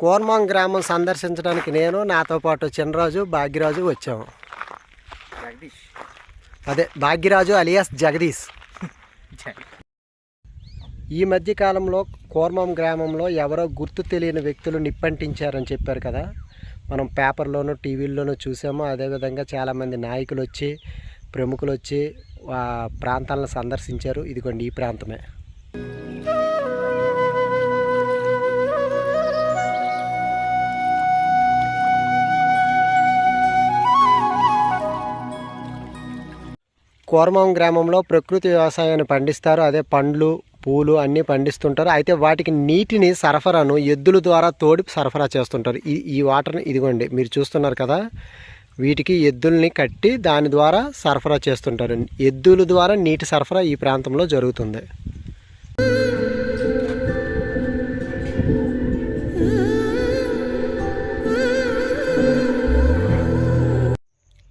కోర్మాం గ్రామం సందర్శించడానికి నేను నాతో పాటు చిన్నరాజు భాగ్యరాజు వచ్చాము. అదే భాగ్యరాజు అలియాస్ జగదీష్. ఈ మధ్య కాలంలో కోర్మం గ్రామంలో ఎవరో గుర్తు తెలియని వ్యక్తులు నిప్పంటించారని చెప్పారు కదా. మనం పేపర్లోనూ టీవీల్లోనూ చూసాము. అదేవిధంగా చాలామంది నాయకులు వచ్చి ప్రముఖులు వచ్చి ఆ ప్రాంతాలను సందర్శించారు. ఇదిగోండి ఈ ప్రాంతమే. కోరమం గ్రామంలో ప్రకృతి వ్యవసాయాన్ని పండిస్తారు. అదే పండ్లు పూలు అన్నీ పండిస్తుంటారు. అయితే వాటికి నీటిని సరఫరాను ఎద్దుల ద్వారా తోడి సరఫరా చేస్తుంటారు. ఈ ఈ వాటర్ని ఇదిగోండి మీరు చూస్తున్నారు కదా వీటికి ఎద్దుల్ని కట్టి దాని ద్వారా సరఫరా చేస్తుంటారు. ఎద్దుల ద్వారా నీటి సరఫరా ఈ ప్రాంతంలో జరుగుతుంది.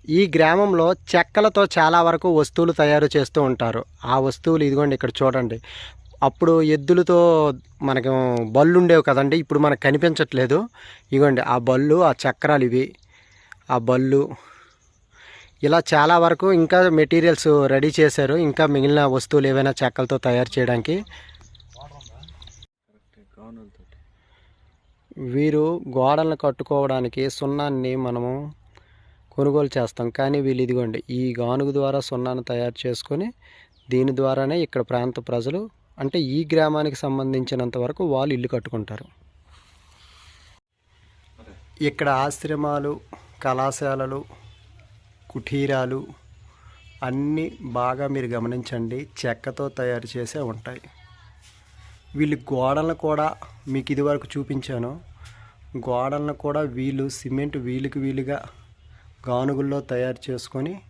ఈ గ్రామంలో చెక్కలతో చాలా వరకు వస్తువులు తయారు చేస్తూ ఉంటారు. ఆ వస్తువులు ఇదిగోండి ఇక్కడ చూడండి. అప్పుడు ఎద్దులతో మనకు బళ్ళు ఉండేవి కదండి. ఇప్పుడు మనకు కనిపించట్లేదు. ఇదిగోండి ఆ బళ్ళు ఆ చక్రాలు ఇవి. ఆ బళ్ళు. ఇలా చాలా వరకు ఇంకా మెటీరియల్స్ రెడీ చేశారు. ఇంకా మిగిలిన వస్తువులు ఏవైనా చెక్కలతో తయారు చేయడానికి. వీరు గోడలను కట్టుకోవడానికి సున్నాన్ని మనము కొనుగోలు చేస్తాం. కానీ వీళ్ళు ఇదిగోండి ఈ గానుగు ద్వారా సున్నాను తయారు చేసుకొని దీని ద్వారానే ఇక్కడ ప్రాంత ప్రజలు అంటే ఈ గ్రామానికి సంబంధించినంత వరకు వాళ్ళు ఇల్లు కట్టుకుంటారు. ఇక్కడ ఆశ్రమాలు కళాశాలలు కుటీరాలు అన్నీ బాగా మీరు గమనించండి. చెక్కతో తయారు చేసే ఉంటాయి. వీళ్ళు గోడలను కూడా మీకు ఇదివరకు చూపించాను. గోడలను కూడా వీళ్ళు సిమెంట్ వీలుకి వీలుగా గానుగుల్లో తయారు చేసుకొని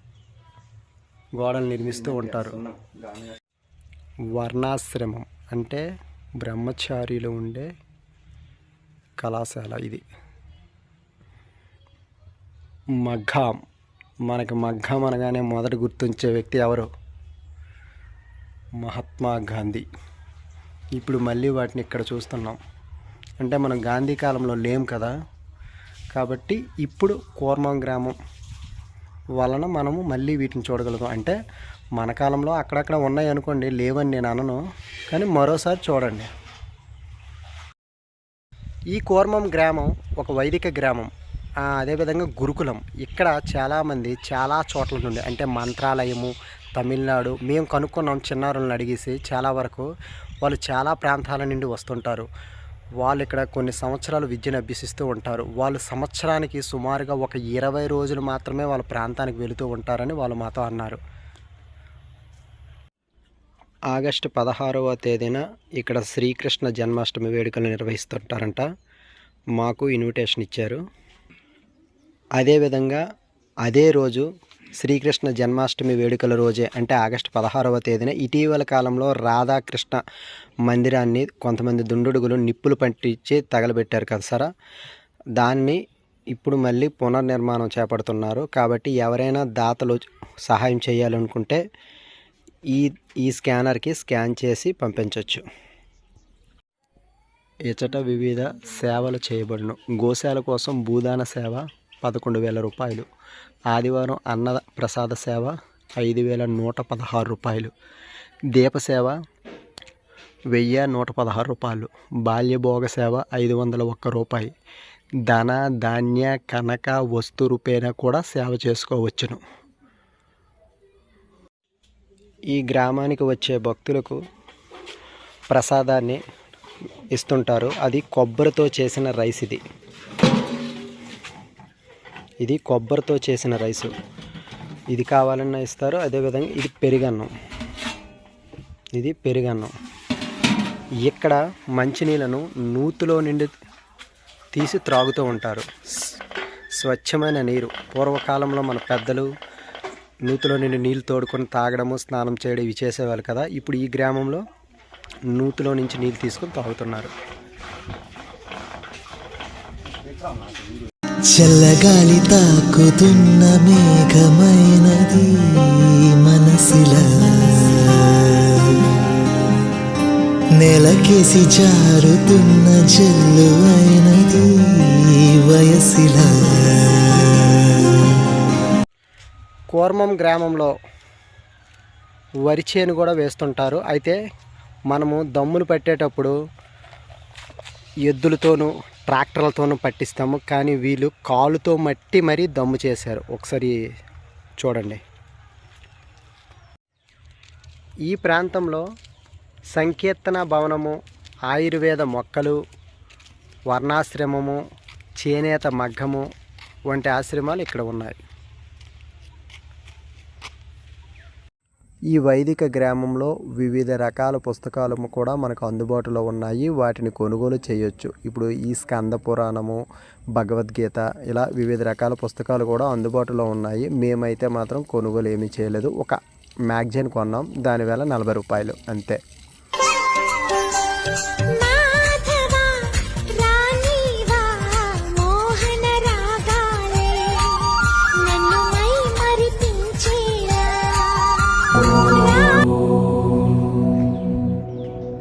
గోడలు నిర్మిస్తూ ఉంటారు. వర్ణాశ్రమం అంటే బ్రహ్మచారిలో ఉండే కళాశాల ఇది. మగ్గాం మనకి మగ్గాం అనగానే మొదట గుర్తుంచే వ్యక్తి ఎవరు? మహాత్మా గాంధీ. ఇప్పుడు మళ్ళీ వాటిని ఇక్కడ చూస్తున్నాం. అంటే మనం గాంధీ కాలంలో లేం కదా? కాబట్టి ఇప్పుడు కూర్మం గ్రామం వలన మనము మళ్ళీ వీటిని చూడగలుగుతాం. అంటే మన కాలంలో అక్కడక్కడ ఉన్నాయి అనుకోండి లేవని నేను అనను కానీ మరోసారి చూడండి. ఈ కోర్మం గ్రామం ఒక వైదిక గ్రామం. అదేవిధంగా గురుకులం. ఇక్కడ చాలామంది చాలా చోట్ల నుండి అంటే మంత్రాలయము తమిళనాడు మేము కనుక్కున్నాం చిన్నారులను అడిగేసి చాలా వరకు వాళ్ళు చాలా ప్రాంతాల నుండి వస్తుంటారు. వాళ్ళు ఇక్కడ కొన్ని సంవత్సరాలు విద్యను అభ్యసిస్తూ ఉంటారు. వాళ్ళు సంవత్సరానికి సుమారుగా ఒక ఇరవై రోజులు మాత్రమే వాళ్ళ ప్రాంతానికి వెళుతూ ఉంటారని వాళ్ళు మాతో అన్నారు. ఆగస్టు పదహారవ తేదీన ఇక్కడ శ్రీకృష్ణ జన్మాష్టమి వేడుకలు నిర్వహిస్తుంటారంట. మాకు ఇన్విటేషన్ ఇచ్చారు. అదేవిధంగా అదే రోజు శ్రీకృష్ణ జన్మాష్టమి వేడుకల రోజే అంటే ఆగస్టు పదహారవ తేదీన ఇటీవల కాలంలో రాధాకృష్ణ మందిరాన్ని కొంతమంది దుండుడుగులు నిప్పులు పట్టించి తగలబెట్టారు కదా సారా? దాన్ని ఇప్పుడు మళ్ళీ పునర్నిర్మాణం చేపడుతున్నారు. కాబట్టి ఎవరైనా దాతలు సహాయం చేయాలనుకుంటే ఈ ఈ స్కానర్కి స్కాన్ చేసి పంపించవచ్చు ఇచ్చట వివిధ సేవలు చేయబడును. గోశాల కోసం భూదాన సేవ పదకొండు వేల రూపాయలు. ఆదివారం అన్న ప్రసాద సేవ ఐదు వేల నూట పదహారు రూపాయలు దీపసేవ వెయ్యి నూట పదహారు రూపాయలు. బాల్యభోగ సేవ ఐదు వందల ఒక్క రూపాయి. ధన ధాన్య కనక వస్తు రూపేణ కూడా సేవ చేసుకోవచ్చును. ఈ గ్రామానికి వచ్చే భక్తులకు ప్రసాదాన్ని ఇస్తుంటారు. అది కొబ్బరితో చేసిన రైస్ ఇది. ఇది కొబ్బరితో చేసిన రైసు. ఇది కావాలన్నా ఇస్తారు అదేవిధంగా ఇది పెరుగన్నం. ఇది పెరుగన్నం. ఇక్కడ మంచినీళ్ళను నూతులో నుండి తీసి త్రాగుతూ ఉంటారు. స్వచ్ఛమైన నీరు. పూర్వకాలంలో మన పెద్దలు నూతిలో నుండి నీళ్ళు తోడుకొని తాగడము స్నానం చేయడం ఇవి చేసేవాళ్ళు కదా. ఇప్పుడు ఈ గ్రామంలో నూతులో నుంచి నీళ్ళు తీసుకొని తాగుతున్నారు. చల్లగాలి తాకుతున్న మేఘమైనది మనసిలా. నెలకేసి జారుతున్న జల్లు అయినది వయసిలా. కోర్మం గ్రామంలో వరి చేను కూడా వేస్తుంటారు. అయితే మనము దమ్మును పట్టేటప్పుడు ఎద్దులతోనూ ట్రాక్టర్లతోనూ పట్టిస్తాము. కానీ వీళ్ళు కాలుతో మట్టి మరీ దమ్ము చేశారు. ఒకసారి చూడండి. ఈ ప్రాంతంలో సంకీర్తన భవనము ఆయుర్వేద మొక్కలు వర్ణాశ్రమము చేనేత మగ్గము వంటి ఆశ్రమాలు ఇక్కడ ఉన్నాయి. ఈ వైదిక గ్రామంలో వివిధ రకాల పుస్తకాలు కూడా మనకు అందుబాటులో ఉన్నాయి. వాటిని కొనుగోలు చేయొచ్చు. ఇప్పుడు ఈ స్కంద పురాణము భగవద్గీత ఇలా వివిధ రకాల పుస్తకాలు కూడా అందుబాటులో ఉన్నాయి. మేమైతే మాత్రం కొనుగోలు ఏమీ చేయలేదు. ఒక మ్యాగజైన్ కొన్నాం. దానివల్ల నలభై రూపాయలు అంతే.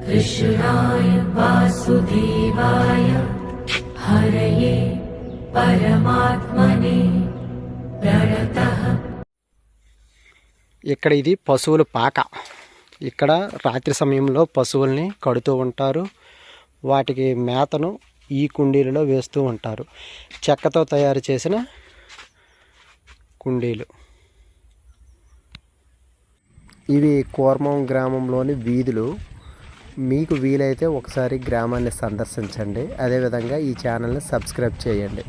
कृष्णाय वासुदेवाय हरये परमात्मने प्रणतः ఇక్కడ ఇది పశువుల పాక ఇక్కడ రాత్రి సమయంలో పశువుల్ని కడుతూ ఉంటారు వాటికి మేతను ఈ కుండీలలో వేస్తూ ఉంటారు చెక్కతో తయారు చేసిన కుండీలు ఇవి కూర్మం గ్రామంలోని వీధులు మీకు వీలైతే ఒకసారి గ్రామాన్ని సందర్శించండి. అదేవిధంగా ఈ ఛానల్ని సబ్స్క్రైబ్ చేయండి.